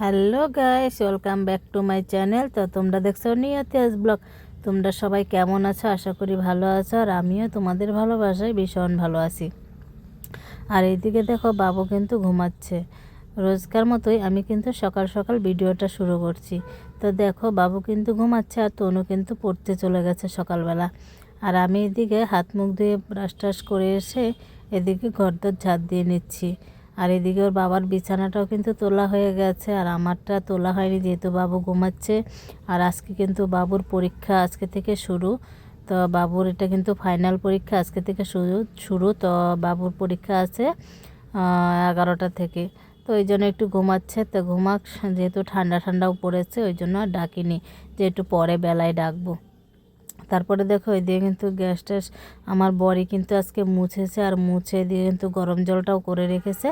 Hello guys, welcome back to my channel. তো তোমরা দেখছ নিয়তিয়াস ব্লগ। তোমরা সবাই কেমন আছো? আশা করি ভালো আছো, আর আমিও তোমাদের ভালোবাসায় ভীষণ ভালো আছি। আর এইদিকে দেখো, বাবু কিন্তু ঘুমাচ্ছে। রোজকার মতোই আমি কিন্তু সকাল সকাল ভিডিওটা শুরু করছি। তো দেখো, বাবু কিন্তু ঘুমাচ্ছে আর তনু কিন্তু পড়তে চলে গেছে সকালবেলা। আর আমি এদিকে হাত মুখ ধুয়ে ব্রাশ টাশ করে এসে এদিকে ঘরদোর ঝাঁট দিয়ে নিচ্ছি। আর এদিকে ওর বাবার বিছানাটাও কিন্তু তোলা হয়ে গেছে, আর আমারটা তোলা হয়নি যেহেতু বাবু ঘুমাচ্ছে। আর আজকে কিন্তু বাবুর পরীক্ষা আজকে থেকে শুরু। তো বাবুর এটা কিন্তু ফাইনাল পরীক্ষা আজকে থেকে শুরু শুরু। তো বাবুর পরীক্ষা আছে এগারোটা থেকে। তো ওই জন্য একটু ঘুমাচ্ছে। তো ঘুমাক, যেহেতু ঠান্ডা ঠান্ডাও পড়েছে, ওই জন্য আর ডাকিনি যে একটু পরে বেলায় ডাকবো। তারপরে দেখো ওই দিয়ে কিন্তু গ্যাস ট্যাস আমার বড়ি কিন্তু আজকে মুছেছে আর মুছে দিয়ে কিন্তু গরম জলটাও করে রেখেছে।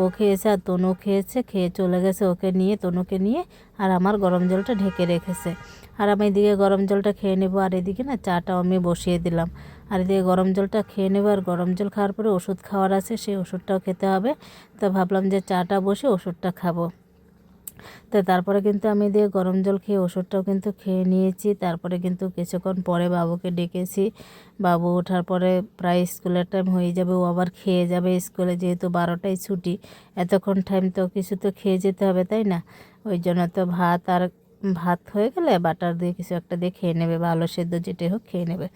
ও খেয়েছে আর তনু খেয়েছে, খেয়ে চলে গেছে ওকে নিয়ে, তনুকে নিয়ে আর আমার গরম জলটা ঢেকে রেখেছে। আর আমি এদিকে গরম জলটা খেয়ে নেব আর এদিকে না চাটাও আমি বসিয়ে দিলাম। আর এদিকে গরম জলটা খেয়ে নেব আর গরম জল খাওয়ার পরে ওষুধ খাওয়ার আছে, সেই ওষুধটাও খেতে হবে। তো ভাবলাম যে চাটা বসে ওষুধটা খাব। তো তারপরে কিন্তু আমি দিয়ে গরম জল খেয়ে ওষুধটাও কিন্তু খেয়ে নিয়েছি। তারপরে কিন্তু কিছুক্ষণ পরে বাবুকে ডেকেছি। বাবু ওঠার পরে প্রায় স্কুলের টাইম হয়ে যাবে, ও আবার খেয়ে যাবে স্কুলে যেহেতু বারোটায় ছুটি। এতক্ষণ টাইম তো কিছু তো খেয়ে যেতে হবে, তাই না? ওই জন্য তো ভাত আর ভাত হয়ে গেলে বাটার দিয়ে কিছু একটা দিয়ে খেয়ে নেবে বা আলো সেদ্ধ যেটাই হোক খেয়ে নেবে।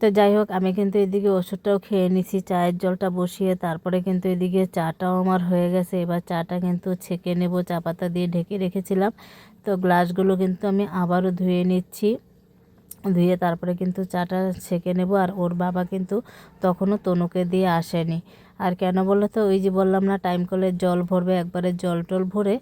তো যাই হোক আমি কিন্তু এদিকে ওষুধটাও খেয়ে নিছি, চায়ের জলটা বসিয়ে, তারপরে কিন্তু এদিকে চাটাও আমার হয়ে গেছে। এবার চাটা কিন্তু ছেঁকে নেব, চা পাতা দিয়ে ঢেকে রেখেছিলাম। তো গ্লাসগুলো কিন্তু আমি আবারও ধুয়ে নিচ্ছি। ধুয়ে তারপরে কিন্তু চাটা ছেঁকে নেব, আর ওর বাবা কিন্তু তখনও তনুকে দিয়ে আসেনি। আর কেন বলল তো, ওই যে বললাম না, টাইম কলে জল ভরবে, একবারে জল টল ভরে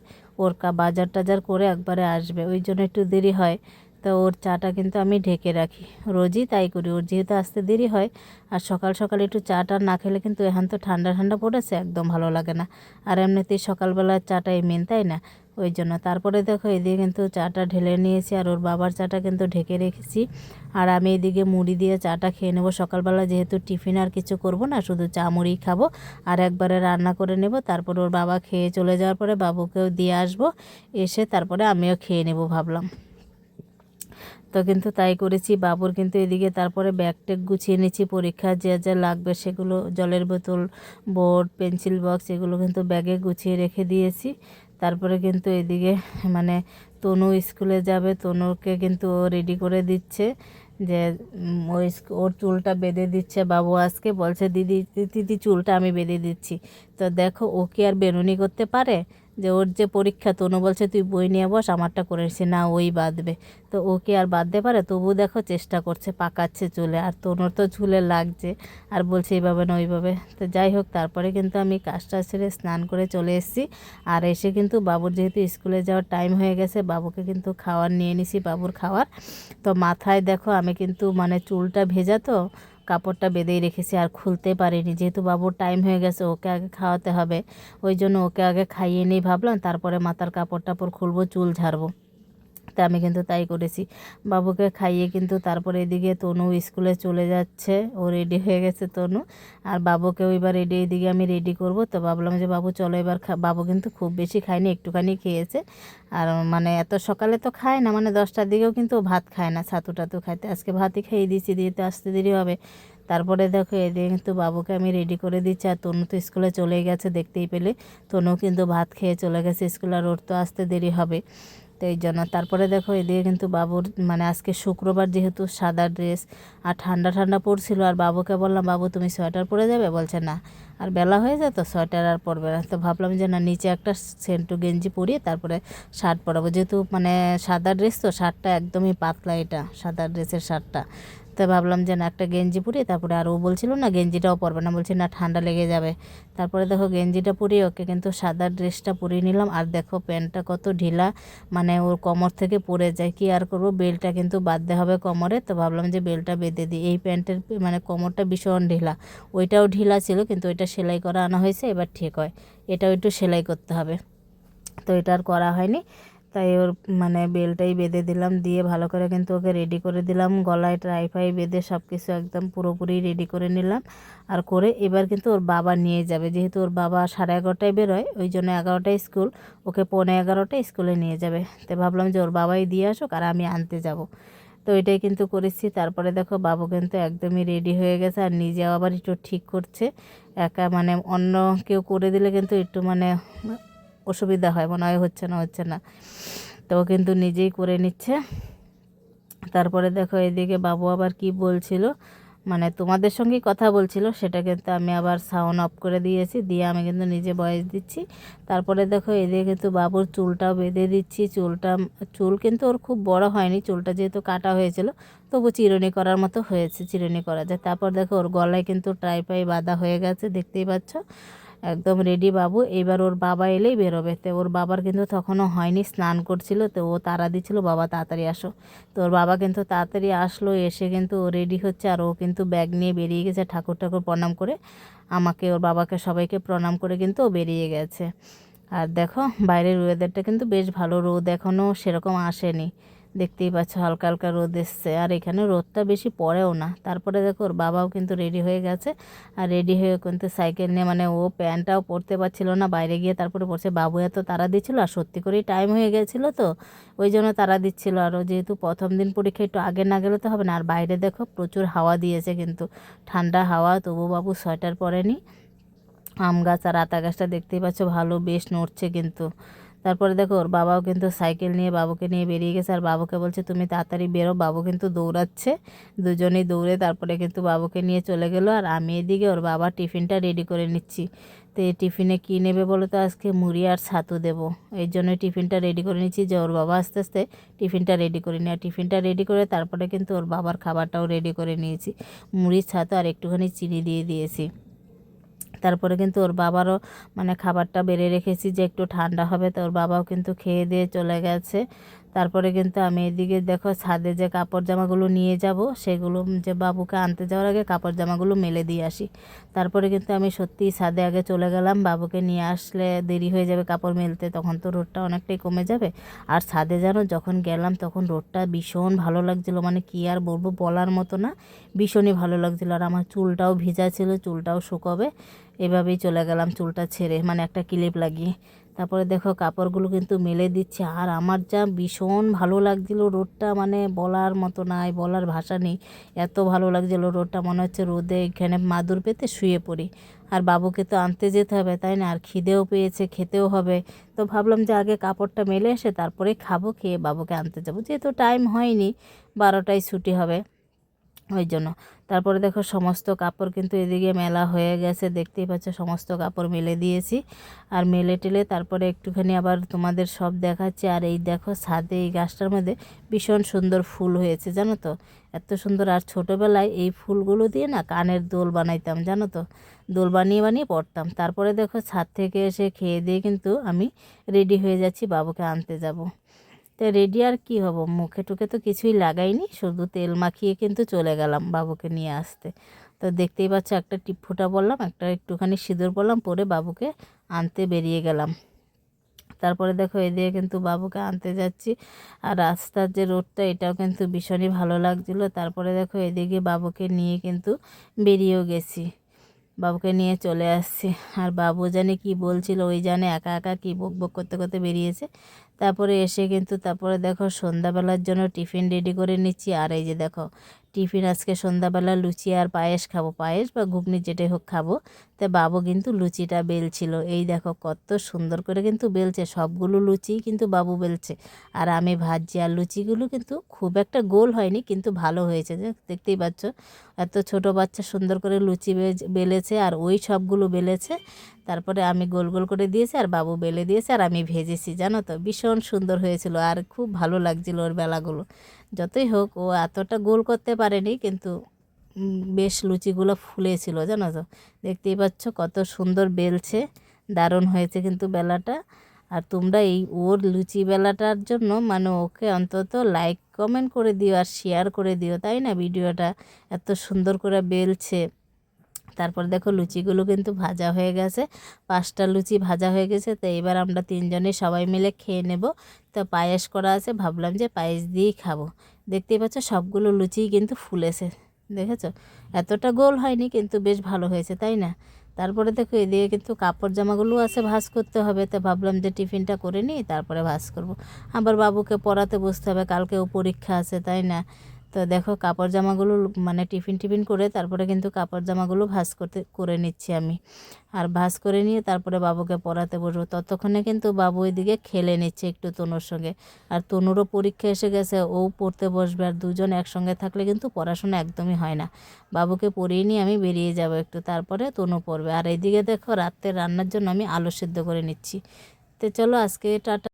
ওর কা বাজার টাজার করে একবারে আসবে, ওই জন্য একটু দেরি হয়। তো ওর চাটা কিন্তু আমি ঢেকে রাখি। রোজই তাই করি। ওর যেহেতু আসতে দেরি হয়, আর সকাল সকাল একটু চাটা না খেলে কিন্তু এখন তো ঠান্ডা ঠান্ডা পড়েছে, একদম ভালো লাগে না। আর এমনিতেই সকালবেলার চাটাই মেন তাই না? ওই জন্য। তারপরে দেখো এদিকে কিন্তু চাটা ঢেলে নিয়েছি, আর ওর বাবার চাটা কিন্তু ঢেকে রেখেছি। আর আমি এদিকে মুড়ি দিয়ে চাটা খেয়ে নেব। সকালবেলা যেহেতু টিফিন আর কিছু করব না, শুধু চা মুড়ি খাব। আর একবারে রান্না করে নেব। তারপর ওর বাবা খেয়ে চলে যাওয়ার পরে বাবুকেও দিয়ে আসব। এসে তারপরে আমিও খেয়ে নেব ভাবলাম। তো কিন্তু তাই করেছি। বাবুর কিন্তু এদিকে তারপরে ব্যাগ ট্যাগ গুছিয়ে নিয়েছি। পরীক্ষা যা যা লাগবে সেগুলো, জলের বোতল বোর্ড পেন্সিল বক্স এগুলো কিন্তু ব্যাগে গুছিয়ে রেখে দিয়েছি। তারপরে কিন্তু এদিকে মানে তনু স্কুলে যাবে। তনুকে কিন্তু ও রেডি করে দিচ্ছে যে ওই ওর চুলটা বেঁধে দিচ্ছে বাবু আজকে। বলছে, দিদি দিদি চুলটা আমি বেঁধে দিচ্ছি। তো দেখো, ও কি আর বেরুনি করতে পারে? যে ওর যে পরীক্ষা, তনু বলছে, তুই বই নিয়ে বস, আমারটা করেছি না, ওই বাঁধবে। তো ওকে আর বাঁধতে পারে? তবু দেখো চেষ্টা করছে, পাকাচ্ছে চুলে। আর তনুর তো ঝুলে লাগছে, আর বলছে, এইভাবে না, ওইভাবে। তো যাই হোক, তারপরে কিন্তু আমি কাজটা ছেড়ে স্নান করে চলে এসেছি। আর এসে কিন্তু বাবুর যেহেতু স্কুলে যাওয়ার টাইম হয়ে গেছে, বাবুকে কিন্তু খাওয়ার নিয়ে নিছি বাবুর খাওয়ার। তো মাথায় দেখো, আমি কিন্তু মানে চুলটা ভেজা তো কাপড়টা বেঁধেই রেখেছি আর খুলতে পারিনি। যেহেতু বাবুর টাইম হয়ে গেছে, ওকে আগে খাওয়াতে হবে। ওই জন্য ওকে আগে খাইয়ে নিয়ে ভাবলাম, তারপরে মাথার কাপড় টাপড় খুলবো, চুল ঝাড়বো। তা আমি কিন্তু তাই করেছি। বাবুকে খাইয়ে কিন্তু তারপরে এদিকে তনু স্কুলে চলে যাচ্ছে। ও রেডি হয়ে গেছে তনু। আর বাবুকেও এবার রেডি এদিকে আমি রেডি করব। তো ভাবলাম যে, বাবু, চলো এবার বাবু কিন্তু খুব বেশি খায়নি, একটুখানি খেয়েছে। আর মানে এত সকালে তো খায় না মানে দশটার দিকেও কিন্তু ভাত খায় না, ছাতু টাতু খাইতে। আজকে ভাতই খেয়ে দিয়েছি দিয়ে তো আসতে দেরি হবে। তারপরে দেখো, এদিকে কিন্তু বাবুকে আমি রেডি করে দিচ্ছি। আর তনু তো স্কুলে চলে গেছে, দেখতেই পেলে। তনু কিন্তু ভাত খেয়ে চলে গেছে স্কুলে, আর ওর তো আসতে দেরি হবে। তো এই জন্য তারপরে দেখো এদিকে কিন্তু বাবুর মানে আজকে শুক্রবার যেহেতু সাদা ড্রেস আর ঠান্ডা ঠান্ডা পড়ছিল, আর বাবুকে বললাম, বাবু, তুমি সোয়েটার পরে যাবে? বলছে, না। আর বেলা হয়ে যায় তো সোয়েটার আর পরবে না। তো ভাবলাম যে না, নিচে একটা সেন্টু গেঞ্জি পরিয়ে তারপরে শার্ট পরাবো। যেহেতু মানে সাদা ড্রেস তো শার্টটা একদমই পাতলা এটা, সাদা ড্রেসের শার্টটা। তো ভাবলাম যে না, একটা গেঞ্জি পরিয়ে তারপরে আর ও বলছিল না, গেঞ্জিটাও পরবে না। বলছি, না, ঠান্ডা লেগে যাবে। তারপরে দেখো গেঞ্জিটা পরিয়ে ওকে কিন্তু সাদা ড্রেসটা পরিয়ে নিলাম। আর দেখো প্যান্টটা কত ঢিলা মানে ওর কোমর থেকে পড়ে যায়। কি আর করব? বেলটা কিন্তু বাঁধতে হবে কোমরে। তো ভাবলাম যে বেলটা বেঁধে দিই। এই প্যান্টের মানে কোমরটা ভীষণ ঢিলা। ওইটাও ঢিলা ছিল, কিন্তু ওইটা সেলাই করা আনা হয়েছে, এবার ঠিক হয়। এটাও একটু সেলাই করতে হবে। তো এটা আর করা হয়নি। তাই ওর মানে বেলটাই বেঁধে দিলাম, দিয়ে ভালো করে কিন্তু ওকে রেডি করে দিলাম। গলায় ট্রাইফাই বেঁধে সব কিছু একদম পুরোপুরি রেডি করে নিলাম। আর করে এবার কিন্তু ওর বাবা নিয়ে যাবে। যেহেতু ওর বাবা সাড়ে এগারোটায় বেরোয়, ওই জন্য এগারোটায় স্কুল। ওকে পৌনে এগারোটায় স্কুলে নিয়ে যাবে। তো ভাবলাম যে ওর বাবাই দিয়ে আসুক আর আমি আনতে যাব। তো এটাই কিন্তু করেছি। তারপরে দেখো বাবু কিন্তু একদমই রেডি হয়ে গেছে আর নিজেও আবার একটু ঠিক করছে। একা মানে অন্য কেউ করে দিলে কিন্তু একটু মানে অসুবিধা হয়, মনে হয় হচ্ছে না হচ্ছে না। তো কিন্তু নিজেই করে নিচ্ছে। তারপরে দেখো এদিকে বাবু আবার কি বলছিল? মানে তোমাদের সঙ্গে কথা বলছিল, সেটা কিন্তু আমি আবার সাউন্ড অফ করে দিয়েছি, দিয়ে আমি কিন্তু নিজে বয়স দিচ্ছি। তারপরে দেখো এদিকে কিন্তু বাবুর চুলটাও বেঁধে দিচ্ছি, চুলটা, চুল কিন্তু ওর খুব বড় হয়নি, চুলটা যেহেতু কাটা হয়েছিল, তবু চিরুনি করার মতো হয়েছে, চিরুনি করা যায়। তারপর দেখো ওর গলায় কিন্তু ট্রাইপাই বাঁধা হয়ে গেছে, দেখতেই পাচ্ছ। একদম রেডি বাবু। এবার ওর বাবা এলেই বেরোবে। তো ওর বাবার কিন্তু তখনও হয়নি, স্নান করছিল। তো ও তারা দিচ্ছিল, বাবা, তাড়াতাড়ি আসো। তো ওর বাবা কিন্তু তাড়াতাড়ি আসলো, এসে কিন্তু ও রেডি হচ্ছে। আর ও কিন্তু ব্যাগ নিয়ে বেরিয়ে গেছে ঠাকুর ঠাকুর প্রণাম করে। আমাকে, ওর বাবাকে সবাইকে প্রণাম করে কিন্তু ও বেরিয়ে গেছে। আর দেখো, বাইরের ওয়েদারটা কিন্তু বেশ ভালো। রোদ এখনও সেরকম আসেনি। দেখতেই পাচ্ছ হালকা হালকা রোদ এসছে। আর এখানে রোদটা বেশি পড়েও না। তারপরে দেখো ওর বাবাও কিন্তু রেডি হয়ে গেছে। আর রেডি হয়ে কিন্তু সাইকেল নিয়ে মানে ও প্যান্টটাও পরতে পারছিল না, বাইরে গিয়ে তারপরে পড়ছে বাবু এত তারা দিচ্ছিল আর সত্যি করেই টাইম হয়ে গেছিল তো। ওই জন্য তারা দিচ্ছিল। আরও যেহেতু প্রথম দিন পরীক্ষা, একটু আগে না গেলে তো হবে না। আর বাইরে দেখো প্রচুর হাওয়া দিয়েছে কিন্তু। ঠান্ডা হাওয়া তবু বাবু সোয়েটার পরেনি। আম গাছ আর আতা গাছটা দেখতেই পাচ্ছ ভালো বেশ নড়ছে কিন্তু। তারপরে দেখো, ওর বাবাও কিন্তু সাইকেল নিয়ে বাবুকে নিয়ে বেরিয়ে গেছে। আর বাবুকে বলছে, তুমি তাড়াতাড়ি বেরো, বাবু কিন্তু দৌড়াচ্ছে। দুজনেই দৌড়ে তারপরে কিন্তু বাবুকে নিয়ে চলে গেল। আর আমি এদিকে ওর বাবা টিফিনটা রেডি করে নিচ্ছি। তো এই টিফিনে কী নেবে বলো তো? আজকে মুড়ি আর ছাতু দেবো। এই জন্যই টিফিনটা রেডি করে নিচ্ছি যে, ওর বাবা আস্তে আস্তে টিফিনটা রেডি করে আর টিফিনটা রেডি করে তারপরে কিন্তু ওর বাবার খাবারটাও রেডি করে নিয়েছি। মুড়ি ছাতু আর একটুখানি চিনি দিয়ে দিয়েছি। তারপরে কিন্তু ওর বাবারও মানে খাবারটা বেড়ে রেখেছি যে একটু ঠান্ডা হবে, তো ওর বাবাও কিন্তু খেয়ে দিয়ে চলে গেছে। তারপরে কিন্তু আমি এদিকে দেখো ছাদে যে কাপড় জামাগুলো নিয়ে যাব, সেগুলো যে বাবুকে আনতে যাওয়ার আগে কাপড় জামাগুলো মেলে দিয়ে আসি। তারপরে কিন্তু আমি সত্যি ছাদে আগে চলে গেলাম, বাবুকে নিয়ে আসলে দেরি হয়ে যাবে কাপড় মেলতে, তখন তো রোদটা অনেকটাই কমে যাবে। আর ছাদে যেন যখন গেলাম তখন রোদটা ভীষণ ভালো লাগছিল মানে কি আর বলব বলার মতো না, ভীষণই ভালো লাগছিল। আর আমার চুলটাও ভিজা ছিল, চুলটাও শুকোবে, এভাবেই চলে গেলাম চুলটা ছেড়ে মানে একটা ক্লিপ লাগিয়ে। তারপরে দেখো কাপড়গুলো কিন্তু মেলে দিচ্ছে। আর আমার যা ভীষণ ভালো লাগছিল রোদটা মানে বলার মতো নাই, বলার ভাষা নেই। এত ভালো লাগছিল রোদটা, মনে হচ্ছে রোদে এখানে মাদুর পেতে শুয়ে পড়ি। আর বাবুকে তো আনতে যেতে হবে, তাই না? আর খিদেও পেয়েছে, খেতেও হবে। তো ভাবলাম যে আগে কাপড়টা মেলে এসে তারপরে খাব, খেয়ে বাবুকে আনতে যাব। যেহেতু টাইম হয়নি, বারোটায় ছুটি হবে। ওই জন্য। তারপরে দেখো সমস্ত কাপড় কিন্তু এদিকে মেলা হয়ে গেছে, দেখতেই পাচ্ছ সমস্ত কাপড় মেলে দিয়েছি। আর মেলে টেলে তারপরে একটুখানি আবার তোমাদের সব দেখাচ্ছি। আর এই দেখো ছাদে, এই গাছটার মধ্যে ভীষণ সুন্দর ফুল হয়েছে, জানো তো? এত সুন্দর। আর ছোটোবেলায় এই ফুলগুলো দিয়ে না কানের দোল বানাইতাম, জানো তো? দোল বানিয়ে বানিয়ে পড়তাম। তারপরে দেখো ছাদ থেকে এসে খেয়ে দিয়ে কিন্তু আমি রেডি হয়ে যাচ্ছি, বাবুকে আনতে যাব। তো রেডি আর কী হব? মুখে টুকে তো কিছুই লাগাইনি, শুধু তেল মাখিয়ে কিন্তু চলে গেলাম বাবুকে নিয়ে আসতে। তো দেখতেই পাচ্ছ একটা টিপ ফুটা বললাম, একটা একটুখানি সিঁদুর বললাম, পরে বাবুকে আনতে বেরিয়ে গেলাম। তারপরে দেখো এদিকে কিন্তু বাবুকে আনতে যাচ্ছি, আর রাস্তার যে রোডটা এটাও কিন্তু ভীষণই ভালো লাগছিল। তারপরে দেখো এদিকে বাবুকে নিয়ে কিন্তু বেরিয়েও গেছি, বাবুকে নিয়ে চলে আসছি। আর বাবু জানে কি বলছিল, ওই জানে একা একা কী বক বক করতে করতে বেরিয়েছে। তারপরে এসে কিন্তু তারপরে দেখো সন্ধ্যাবেলার জন্য টিফিন রেডি করে নিচ্ছি। আর এই যে দেখো, টিফিন আজকে সন্ধ্যাবেলা লুচি আর পায়েস খাব। পায়েস বা ঘুগনি যেটাই হোক খাব। তো বাবু কিন্তু লুচিটা বেলছিল। এই দেখো কত সুন্দর করে কিন্তু বেলছে, সবগুলো লুচি কিন্তু বাবু বেলছে। আর আমি ভাজছি আর লুচিগুলো কিন্তু খুব একটা গোল হয়নি, কিন্তু ভালো হয়েছে। দেখতেই পাচ্ছ, এত ছোট বাচ্চা সুন্দর করে লুচি বেলেছে আর ওই সবগুলো বেলেছে। তারপরে আমি গোল গোল করে দিয়েছি আর বাবু বেলে দিয়েছে আর আমি ভেজেছি, জানো তো? ভীষণ সুন্দর হয়েছিল আর খুব ভালো লাগছিল ওর বেলাগুলো। যতই হোক, ও এতটা গোল করতে পারেনি, কিন্তু বেশ লুচিগুলো ফুলেছিল, জানো তো? দেখতেই পাচ্ছ কত সুন্দর বেলছে, দারুণ হয়েছে কিন্তু বেলাটা। আর তোমরা এই ওর লুচি বেলাটার জন্য মানে ওকে অন্তত লাইক কমেন্ট করে দিও আর শেয়ার করে দিও, তাই না? ভিডিওটা এত সুন্দর করে বেলছে। তারপর দেখো লুচিগুলো কিন্তু ভাজা হয়ে গেছে। পাঁচটা লুচি ভাজা হয়ে গেছে। তো এবার আমরা তিনজনে সবাই মিলে খেয়ে নেব। তো পায়েস করা আছে। ভাবলাম যে পায়েস দিয়েই খাব। দেখতেই পাচ্ছ সবগুলো লুচিই কিন্তু ফুলেছে। দেখেছ? এতটা গোল হয়নি, কিন্তু বেশ ভালো হয়েছে, তাই না? তারপরে দেখো এদিকে কিন্তু কাপড় জামাগুলো আছে, ভাঁজ করতে হবে। তো ভাবলাম যে টিফিনটা করে নিই, তারপরে ভাঁজ করব। আবার বাবুকে পড়াতে বসতে হবে, কালকেও পরীক্ষা আছে, তাই না? তো দেখো কাপড় জামাগুলো মানে টিফিন টিফিন করে তারপরে কিন্তু কাপড় জামাগুলো ভাঁজ করতে, করে নিচ্ছি আমি। আর ভাঁজ করে নিয়ে তারপরে বাবুকে পড়াতে বসবো। ততক্ষণে কিন্তু বাবু এদিকে খেলে নিচ্ছে একটু তনুর সঙ্গে। আর তনুরও পরীক্ষা এসে গেছে, ও পড়তে বসবে আর দুজন একসঙ্গে থাকলে কিন্তু পড়াশোনা একদমই হয় না। বাবুকে পড়িয়ে নিয়ে আমি বেরিয়ে যাব একটু, তারপরে তনু পড়বে। আর এইদিকে দেখো রাত্রে রান্নার জন্য আমি আলু সিদ্ধ করে নিচ্ছি। তো চলো আজকে টাটা